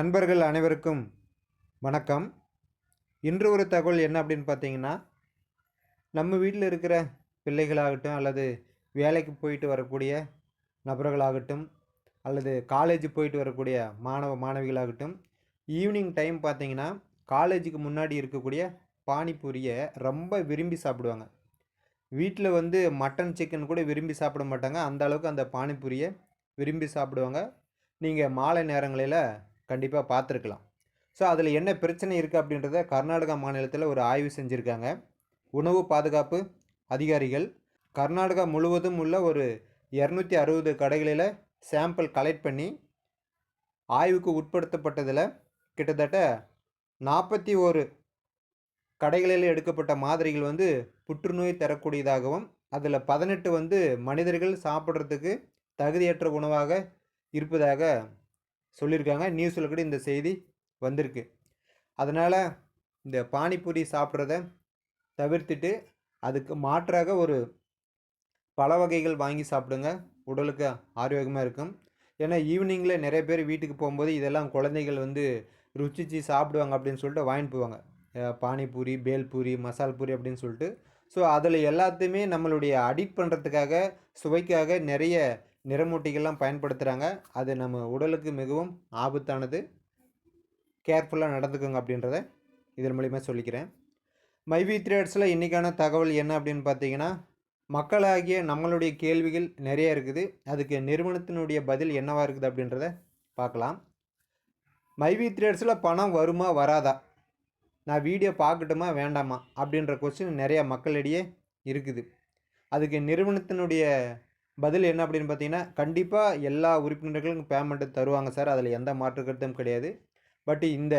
நண்பர்கள் அனைவருக்கும் வணக்கம். இன்று ஒரு தகவல் என்ன அப்படின்னு பார்த்தீங்கன்னா நம்ம வீட்டில் இருக்கிற பிள்ளைகளாகட்டும் அல்லது வேலைக்கு போயிட்டு வரக்கூடிய நபர்களாகட்டும் அல்லது காலேஜ் போயிட்டு வரக்கூடிய மாணவ மாணவிகளாகட்டும் ஈவினிங் டைம் பார்த்தீங்கன்னா காலேஜுக்கு முன்னாடி இருக்கக்கூடிய பானிபூரியை ரொம்ப விரும்பி சாப்பிடுவாங்க. வீட்டில் வந்து மட்டன் சிக்கன் கூட விரும்பி சாப்பிட மாட்டாங்க. அந்த அளவுக்கு அந்த பானிபூரியை விரும்பி சாப்பிடுவாங்க. நீங்கள் மாலை நேரங்களில் கண்டிப்பாக பார்த்துருக்கலாம் ஸோ அதில் என்ன பிரச்சனை இருக்குது அப்படின்றத கர்நாடகா மாநிலத்தில் ஒரு ஆய்வு செஞ்சுருக்காங்க. உணவு பாதுகாப்பு அதிகாரிகள். கர்நாடகா முழுவதும் உள்ள ஒரு இரநூத்தி அறுபது கடைகளில் சாம்பிள் கலெக்ட் பண்ணி ஆய்வுக்கு உட்படுத்தப்பட்டதில் கிட்டத்தட்ட நாற்பத்தி ஒரு கடைகளில் எடுக்கப்பட்ட மாதிரிகள் வந்து புற்றுநோய் தரக்கூடியதாகவும் அதில் பதினெட்டு வந்து மனிதர்கள் சாப்பிட்றதுக்கு தகுதியற்ற உணவாக இருப்பதாக சொல்லியிருக்காங்க. நியூஸில் கூட இந்த செய்தி வந்திருக்கு. அதனால் இந்த பானிபூரி சாப்பிட்றத தவிர்த்துட்டு அதுக்கு மாற்றாக ஒரு பல வகைகள் வாங்கி சாப்பிடுங்க. உடலுக்கு ஆரோக்கியமாக இருக்கும். ஏன்னா ஈவினிங்கில் நிறைய பேர் வீட்டுக்கு போகும்போது இதெல்லாம் குழந்தைகள் வந்து ருச்சிச்சு சாப்பிடுவாங்க அப்படின்னு சொல்லிட்டு வாங்கிட்டு போவாங்க. பானிபூரி பேல்பூரி மசால் பூரி அப்படின்னு சொல்லிட்டு. ஸோ அதில் எல்லாத்தையுமே நம்மளுடைய அடிக்ட் பண்ணுறதுக்காக சுவைக்காக நிறைய நிறமூட்டிகள்லாம் பயன்படுத்துகிறாங்க அது நம்ம உடலுக்கு மிகவும் ஆபத்தானது. கேர்ஃபுல்லாக நடந்துக்கோங்க அப்படின்றத இதன் மூலிமா சொல்லிக்கிறேன். மைவி த்ரேட்ஸில் இன்றைக்கான தகவல் என்ன அப்படின்னு பார்த்தீங்கன்னா மக்களாகிய நம்மளுடைய கேள்விகள் நிறைய இருக்குது. அதுக்கு நிறுவனத்தினுடைய பதில் என்னவாக இருக்குது அப்படின்றத பார்க்கலாம். மைவி த்ரேட்ஸில் பணம் வருமா வராதா? நான் வீடியோ பார்க்கட்டுமா வேண்டாமா? அப்படின்ற கொஸ்டின் நிறையா மக்களிடையே இருக்குது. அதுக்கு நிறுவனத்தினுடைய பதில் என்ன அப்படின்னு பார்த்தீங்கன்னா கண்டிப்பாக எல்லா உறுப்பினர்களுக்கும் பேமெண்ட்டு தருவாங்க சார். அதில் எந்த மாற்று கருத்தும் கிடையாது. பட் இந்த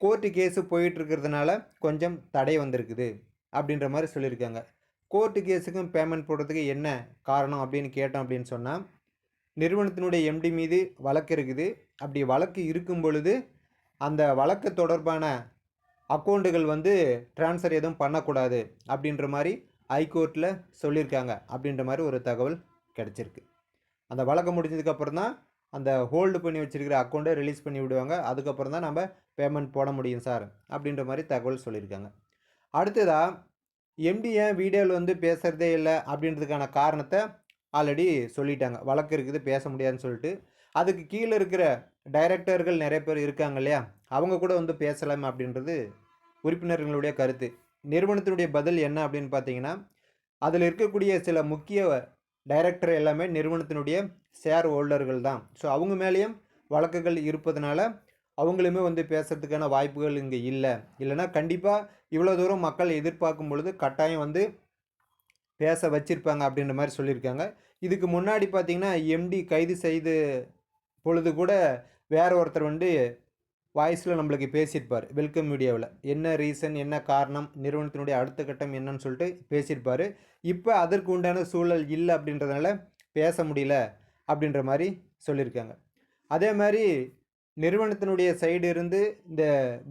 கோர்ட்டு கேஸு போயிட்டுருக்கிறதுனால கொஞ்சம் தடை வந்திருக்குது அப்படின்ற மாதிரி சொல்லியிருக்காங்க. கோர்ட்டு கேஸுக்கும் பேமெண்ட் போடுறதுக்கு என்ன காரணம் அப்படின்னு கேட்டோம் அப்படின்னு சொன்னால் நிறுவனத்தினுடைய எம்டி மீது வழக்கு இருக்குது. அப்படி வழக்கு இருக்கும் பொழுது அந்த வழக்கு தொடர்பான அக்கௌண்ட்டுகள் வந்து ட்ரான்ஸ்ஃபர் எதுவும் பண்ணக்கூடாது அப்படின்ற மாதிரி ஹைகோர்ட்டில் சொல்லியிருக்காங்க அப்படின்ற மாதிரி ஒரு தகவல் கிடச்சிருக்கு. அந்த வழக்கு முடிஞ்சதுக்கப்புறம் தான் அந்த ஹோல்டு பண்ணி வச்சுருக்கிற அக்கௌண்ட்டை ரிலீஸ் பண்ணி விடுவாங்க. அதுக்கப்புறம் தான் நம்ம பேமெண்ட் போட முடியும் சார் அப்படின்ற மாதிரி தகவல் சொல்லியிருக்காங்க. அடுத்ததாக எம்டி ஏன் வீடியோவில் வந்து பேசுகிறதே இல்லை அப்படின்றதுக்கான காரணத்தை ஆல்ரெடி சொல்லிட்டாங்க. வழக்கு இருக்குது பேச முடியாதுன்னு சொல்லிட்டு. அதுக்கு கீழே இருக்கிற டைரக்டர்கள் நிறைய பேர் இருக்காங்க இல்லையா? அவங்க கூட வந்து பேசலாம் அப்படின்றது உறுப்பினர்களுடைய கருத்து. நிறுவனத்தினுடைய பதில் என்ன அப்படின்னு பார்த்தீங்கன்னா அதில் இருக்கக்கூடிய சில முக்கிய டைரக்டர் எல்லாமே நிறுவனத்தினுடைய ஷேர் ஹோல்டர்கள் தான். ஸோ அவங்க மேலேயும் வழக்குகள் இருப்பதனால அவங்களுமே வந்து பேசுகிறதுக்கான வாய்ப்புகள் இங்கே இல்லை. இல்லைன்னா கண்டிப்பாக இவ்வளோ தூரம் மக்கள் எதிர்பார்க்கும் பொழுது கட்டாயம் வந்து பேச வச்சிருப்பாங்க அப்படின்ற மாதிரி சொல்லியிருக்காங்க. இதுக்கு முன்னாடி பார்த்தீங்கன்னா எம்டி கைது செய்து பொழுது கூட வேற ஒருத்தர் வந்து வாய்ஸில் நம்மளுக்கு பேசியிருப்பார். வெல்கம் வீடியோவில் என்ன ரீசன் என்ன காரணம் நிறுவனத்தினுடைய அடுத்த கட்டம் என்னன்னு சொல்லிட்டு பேசியிருப்பார். இப்போ அதற்கு உண்டான சூழல் இல்லை அப்படின்றதுனால பேச முடியல அப்படின்ற மாதிரி சொல்லியிருக்காங்க. அதே மாதிரி நிறுவனத்தினுடைய சைடு இருந்து இந்த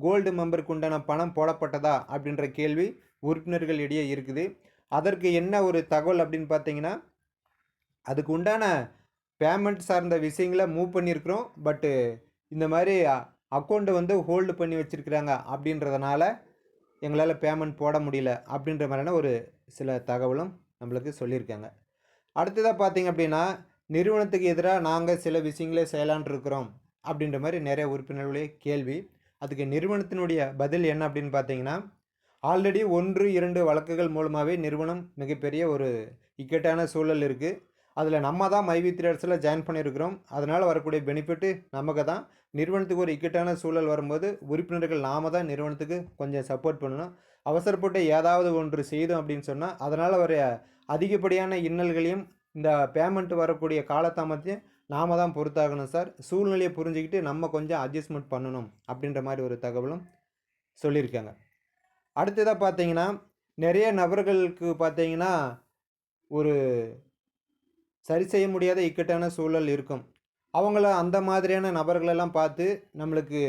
கோல்டு மெம்பருக்கு உண்டான பணம் போடப்பட்டதா அப்படின்ற கேள்வி உறுப்பினர்கள் இடையே இருக்குது. அதற்கு என்ன ஒரு தகவல் அப்படின்னு பார்த்தீங்கன்னா அதுக்கு உண்டான பேமெண்ட் சார்ந்த விஷயங்களை மூவ் பண்ணியிருக்கிறோம். பட்டு இந்த மாதிரி அக்கௌண்ட்டை வந்து ஹோல்டு பண்ணி வச்சுருக்கிறாங்க அப்படின்றதுனால எங்களால் பேமெண்ட் போட முடியல அப்படின்ற மாதிரியான ஒரு சில தகவலும் நம்மளுக்கு சொல்லியிருக்காங்க. அடுத்ததாக பார்த்தீங்க அப்படின்னா நிறுவனத்துக்கு எதிராக நாங்கள் சில விஷயங்களே செய்யலான் இருக்கிறோம் அப்படின்ற மாதிரி நிறைய உறுப்பினர்களுடைய கேள்வி. அதுக்கு நிறுவனத்தினுடைய பதில் என்ன அப்படின்னு பார்த்தீங்கன்னா ஆல்ரெடி ஒன்று இரண்டு வழக்குகள் மூலமாகவே நிறுவனம் மிகப்பெரிய ஒரு இக்கட்டான சூழல் இருக்குது அதில் நம்ம தான் மைவி த்ரேட்ஸில் ஜாயின் பண்ணியிருக்கிறோம். அதனால் வரக்கூடிய பெனிஃபிட்டு நமக்கு தான். நிறுவனத்துக்கு ஒரு இக்கட்டான சூழல் வரும்போது உறுப்பினர்கள் நாம தான் நிறுவனத்துக்கு கொஞ்சம் சப்போர்ட் பண்ணணும். அவசரப்பட்டு ஏதாவது ஒன்று செய்தோம் அப்படின்னு சொன்னால் அதனால் வர அதிகப்படியான இன்னல்களையும் இந்த பேமெண்ட் வரக்கூடிய காலதாமத்தையும் நாம தான் பொறுத்தாகணும் சார். சூழ்நிலையை புரிஞ்சுக்கிட்டு நம்ம கொஞ்சம் அட்ஜஸ்ட்மெண்ட் பண்ணணும் அப்படின்ற மாதிரி ஒரு தகவலும் சொல்லியிருக்காங்க. அடுத்ததாக பார்த்தீங்கன்னா நிறைய நபர்களுக்கு பார்த்தீங்கன்னா ஒரு சரி செய்ய முடியாத இக்கட்டான சூழல் இருக்கும். அவங்கள அந்த மாதிரியான நபர்களெல்லாம் பார்த்து நம்மளுக்கு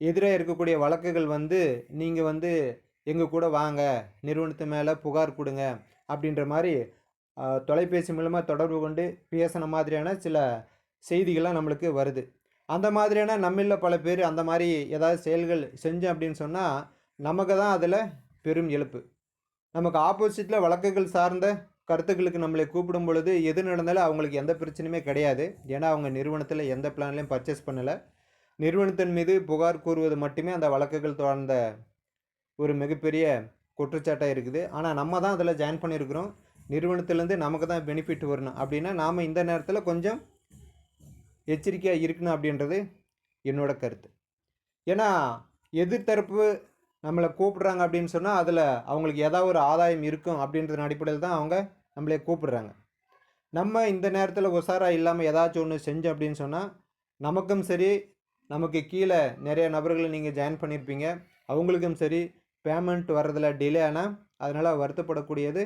எதிராக இருக்கக்கூடிய வழக்குகள் வந்து நீங்கள் வந்து எங்கள் கூட வாங்க நிறுவனத்து மேலே புகார் கொடுங்க அப்படின்ற மாதிரி தொலைபேசி மூலமாக தொடர்பு கொண்டு பேசின மாதிரியான சில செய்திகள்லாம் நம்மளுக்கு வருது. அந்த மாதிரியான நம்மில் பல பேர் அந்த மாதிரி ஏதாவது செயல்கள் செஞ்சோம் அப்படின்னு சொன்னால் நமக்கு தான் அதில் பெரும் இழப்பு நமக்கு ஆப்போசிட்டில் வழக்குகள் சார்ந்த கருத்துக்களுக்கு நம்மளை கூப்பிடும் பொழுது எது நடந்தாலும் அவங்களுக்கு எந்த பிரச்சனையுமே கிடையாது. ஏன்னா அவங்க நிறுவனத்தில் எந்த பிளான்லையும் பர்ச்சேஸ் பண்ணலை. நிறுவனத்தின் மீது புகார் கூறுவது மட்டுமே அந்த வழக்குகள் தொடர்ந்த ஒரு மிகப்பெரிய குற்றச்சாட்டாக இருக்குது. ஆனால் நம்ம தான் அதில் ஜாயின் பண்ணியிருக்கிறோம். நிறுவனத்துலேருந்து நமக்கு தான் பெனிஃபிட் வரணும். அப்படின்னா நாம் இந்த நேரத்தில் கொஞ்சம் எச்சரிக்கையாக இருக்கணும் அப்படின்றது என்னோட கருத்து. ஏன்னா எதிர்த்தரப்பு நம்மளை கூப்பிடுறாங்க அப்படின்னு சொன்னால் அதில் அவங்களுக்கு ஏதாவது ஒரு ஆதாயம் இருக்கும் அப்படின்றதன் அடிப்படையில் தான் அவங்க நம்மளே கூப்பிடுறாங்க. நம்ம இந்த நேரத்தில் உஷாராக இல்லாமல் ஏதாச்சும் ஒன்று செஞ்சோம் அப்படின்னு சொன்னால் நமக்கும் சரி நமக்கு கீழே நிறைய நபர்களை நீங்கள் ஜாயின் பண்ணியிருப்பீங்க அவங்களுக்கும் சரி பேமெண்ட் வர்றதில் டிலே ஆனால் அதனால் வருத்தப்படக்கூடியது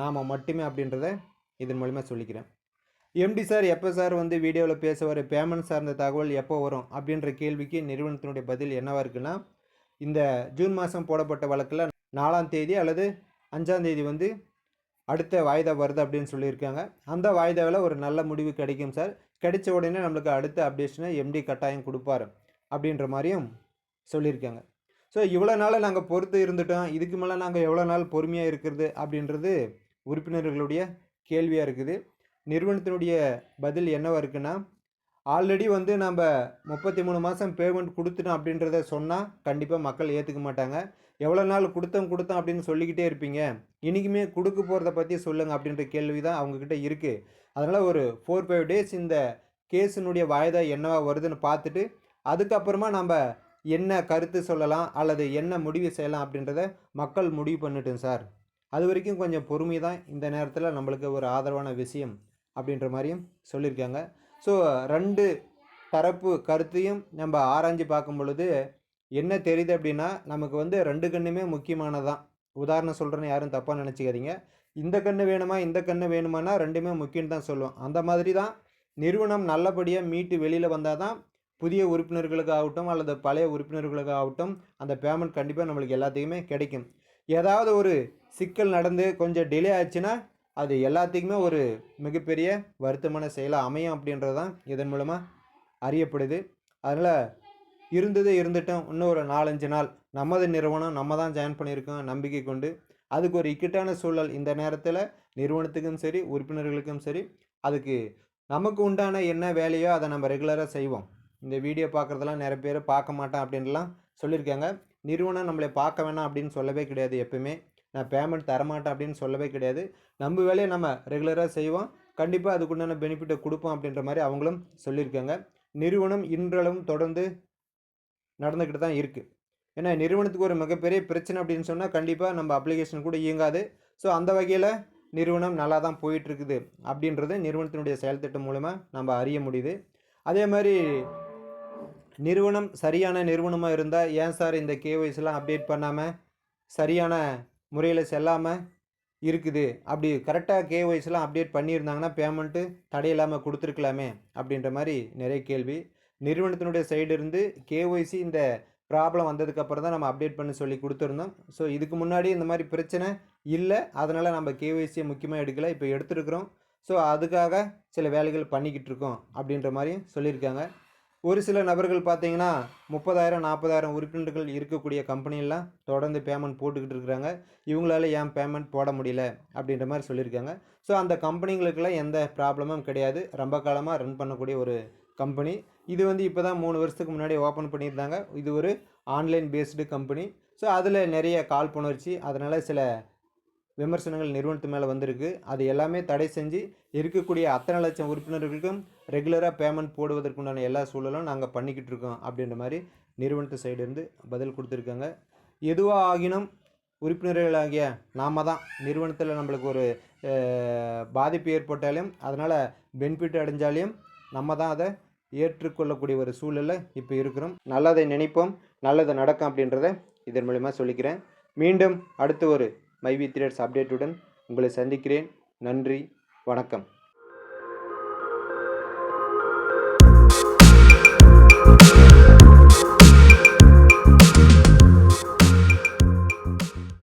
நாம் மட்டுமே அப்படின்றத இதன் மூலிமா சொல்லிக்கிறேன். எம்டி சார் எப்போ சார் வந்து வீடியோவில் பேசுவார்? பேமெண்ட் சார்ந்த தகவல் எப்போ வரும்? அப்படின்ற கேள்விக்கு நிறுவனத்தினுடைய பதில் என்னவாக இருக்குன்னா இந்த ஜூன் மாதம் போடப்பட்ட வழக்கில் நாலாம் தேதி அல்லது அஞ்சாம் தேதி வந்து அடுத்த வாய்தா வருது அப்படின்னு சொல்லியிருக்காங்க. அந்த வாய்தாவில் ஒரு நல்ல முடிவு கிடைக்கும் சார். கிடைச்ச உடனே நம்மளுக்கு அடுத்த அப்டேஷனை எம்டி கட்டாயம் கொடுப்பாரு அப்படின்ற மாதிரியும் சொல்லியிருக்காங்க. ஸோ இவ்வளோ நாள் நாங்கள் பொறுத்து இருந்துட்டோம். இதுக்கு மேலே நாங்கள் எவ்வளோ நாள் பொறுமையாக இருக்கிறது அப்படின்றது உறுப்பினர்களுடைய கேள்வியாக இருக்குது. நிறுவனத்தினுடைய பதில் என்னவா இருக்குன்னா ஆல்ரெடி வந்து நம்ம முப்பத்தி மூணு மாதம் பேமெண்ட் கொடுத்துட்டோம் அப்படின்றத சொன்னால் கண்டிப்பாக மக்கள் ஏற்றுக்க மாட்டாங்க. எவ்வளோ நாள் கொடுத்தோம் கொடுத்தோம் அப்படின்னு சொல்லிக்கிட்டே இருப்பீங்க. இன்றைக்குமே கொடுக்க போகிறத பற்றி சொல்லுங்கள் அப்படின்ற கேள்வி தான் அவங்கக்கிட்ட இருக்குது அதனால் ஒரு ஃபோர் ஃபைவ் டேஸ் இந்த கேஸினுடைய வாய்தா என்னவா வருதுன்னு பார்த்துட்டு அதுக்கப்புறமா நம்ம என்ன கருத்து சொல்லலாம் அல்லது என்ன முடிவு செய்யலாம் அப்படின்றத மக்கள் முடிவு பண்ணட்டும் சார். அது வரைக்கும் கொஞ்சம் பொறுமை தான் இந்த நேரத்தில் நம்மளுக்கு ஒரு ஆதரவான விஷயம் அப்படின்ற மாதிரியும் சொல்லியிருக்காங்க. ஸோ ரெண்டு தரப்பு கருத்தையும் நம்ம ஆராய்ஞ்சு பார்க்கும் பொழுது என்ன தெரியுது அப்படின்னா நமக்கு வந்து ரெண்டு கண்ணுமே முக்கியமானதான். உதாரணம் சொல்கிறேன்னு யாரும் தப்பாக நினச்சிக்காதீங்க. இந்த கண்ணு வேணுமா இந்த கண்ணு வேணுமானா ரெண்டுமே முக்கியம் தான் சொல்லுவோம். அந்த மாதிரி தான் நிறுவனம் நல்லபடியாக மீட்டு வெளியில் வந்தால் தான் புதிய உறுப்பினர்களுக்கு ஆகட்டும் அல்லது பழைய உறுப்பினர்களுக்கு ஆகட்டும் அந்த பேமெண்ட் கண்டிப்பாக நம்மளுக்கு எல்லாத்துக்குமே கிடைக்கும். ஏதாவது ஒரு சிக்கல் நடந்து கொஞ்சம் டிலே ஆச்சுன்னா அது எல்லாத்துக்குமே ஒரு மிகப்பெரிய வருத்தமான செயலாக அமையும் அப்படின்றது தான் இதன் மூலமாக அறியப்படுது. அதனால் இருந்தது இருந்துட்டோம். இன்னும் ஒரு நாலஞ்சு நாள் நமது நிறுவனம் நம்ம தான் ஜாயின் பண்ணியிருக்கோம் நம்பிக்கை கொண்டு. அதுக்கு ஒரு இக்கட்டான சூழல் இந்த நேரத்தில் நிறுவனத்துக்கும் சரி உறுப்பினர்களுக்கும் சரி அதுக்கு நமக்கு உண்டான என்ன வேலையோ அதை நம்ம ரெகுலராக செய்வோம். இந்த வீடியோ பார்க்குறதெல்லாம் நிறைய பேர் பார்க்க மாட்டேன் அப்படின்லாம் சொல்லியிருக்காங்க. நிறுவனம் நம்மளை பார்க்க வேணாம் அப்படின்னு சொல்லவே கிடையாது எப்பவுமே நான் பேமெண்ட் தரமாட்டேன் அப்படின்னு சொல்லவே கிடையாது. நம்ம வேலையை நம்ம ரெகுலராக செய்வோம். கண்டிப்பாக அதுக்குண்டான பெனிஃபிட்டை கொடுப்போம் அப்படின்ற மாதிரி அவங்களும் சொல்லியிருக்காங்க. நிறுவனம் இன்றளவும் தொடர்ந்து நடந்துக்கிட்டு தான் இருக்குது ஏன்னா நிறுவனத்துக்கு ஒரு மிகப்பெரிய பிரச்சனை அப்படின்னு சொன்னால் கண்டிப்பாக நம்ம அப்ளிகேஷன் கூட இயங்காது. ஸோ அந்த வகையில் நிறுவனம் நல்லா தான் போயிட்டுருக்குது அப்படின்றது நிறுவனத்தினுடைய செயல்திட்டம் மூலமாக நம்ம அறிய முடியுது. அதே மாதிரி நிறுவனம் சரியான நிறுவனமாக இருந்தால் ஏன் சார் இந்த கேஒய்ஸ்லாம் அப்டேட் பண்ணாமல் சரியான முறையில் செல்லாமல் இருக்குது. அப்படி கரெக்டாக கேஒய்ஸ்லாம் அப்டேட் பண்ணியிருந்தாங்கன்னா பேமெண்ட்டு தடையில்லாமல் கொடுத்துருக்கலாமே அப்படின்ற மாதிரி நிறைய கேள்வி. நிறுவனத்தினுடைய சைடு இருந்து கேஒய்சி இந்த ப்ராப்ளம் வந்ததுக்கப்புறம் தான் நம்ம அப்டேட் பண்ண சொல்லி கொடுத்துருந்தோம். ஸோ இதுக்கு முன்னாடி இந்த மாதிரி பிரச்சனை இல்லை. அதனால் நம்ம கேஒய்சியை முக்கியமாக எடுக்கலை. இப்போ எடுத்துருக்குறோம். ஸோ அதுக்காக சில வேலைகள் பண்ணிக்கிட்டு இருக்கோம் அப்படின்ற மாதிரியும் சொல்லியிருக்காங்க. ஒரு சில நபர்கள் பார்த்தீங்கன்னா முப்பதாயிரம் நாற்பதாயிரம் உறுப்பினர்கள் இருக்கக்கூடிய கம்பெனியெல்லாம் தொடர்ந்து பேமெண்ட் போட்டுக்கிட்டு இருக்கிறாங்க. இவங்களால ஏன் பேமெண்ட் போட முடியல அப்படின்ற மாதிரி சொல்லியிருக்காங்க. ஸோ அந்த கம்பெனிங்களுக்கெல்லாம் எந்த ப்ராப்ளமும் கிடையாது. ரொம்ப காலமாக ரன் பண்ணக்கூடிய ஒரு கம்பெனி இது வந்து இப்போ தான் மூணு வருஷத்துக்கு முன்னாடி ஓப்பன் பண்ணியிருந்தாங்க. இது ஒரு ஆன்லைன் பேஸ்டு கம்பெனி ஸோ அதில் நிறைய கால் புணர்ச்சி அதனால் சில விமர்சனங்கள் நிறுவனத்து மேலே வந்திருக்கு. அது எல்லாமே தடை செஞ்சு இருக்கக்கூடிய அத்தனை லட்சம் உறுப்பினர்களுக்கும் ரெகுலராக பேமெண்ட் போடுவதற்குண்டான எல்லா சூழலும் நாங்கள் பண்ணிக்கிட்டு இருக்கோம் அப்படின்ற மாதிரி நிறுவனத்து சைடுலேருந்து பதில் கொடுத்துருக்காங்க. எதுவாக ஆகினும் உறுப்பினர்களாகிய நாம தான். நிறுவனத்தில் நம்மளுக்கு ஒரு பாதிப்பு ஏற்பட்டாலும் அதனால் பெனிஃபிட் அடைஞ்சாலையும் நம்ம தான் அதை ஏற்றுக்கொள்ளக்கூடிய ஒரு சூழலில் இப்போ இருக்கிறோம். நல்லதை நினைப்போம் நல்லது நடக்கும் அப்படின்றத இதன் மூலிமா சொல்லிக்கிறேன். மீண்டும் அடுத்து ஒரு மைவி த்ரீடர்ஸ் அப்டேட்டுடன் உங்களை சந்திக்கிறேன். நன்றி வணக்கம்.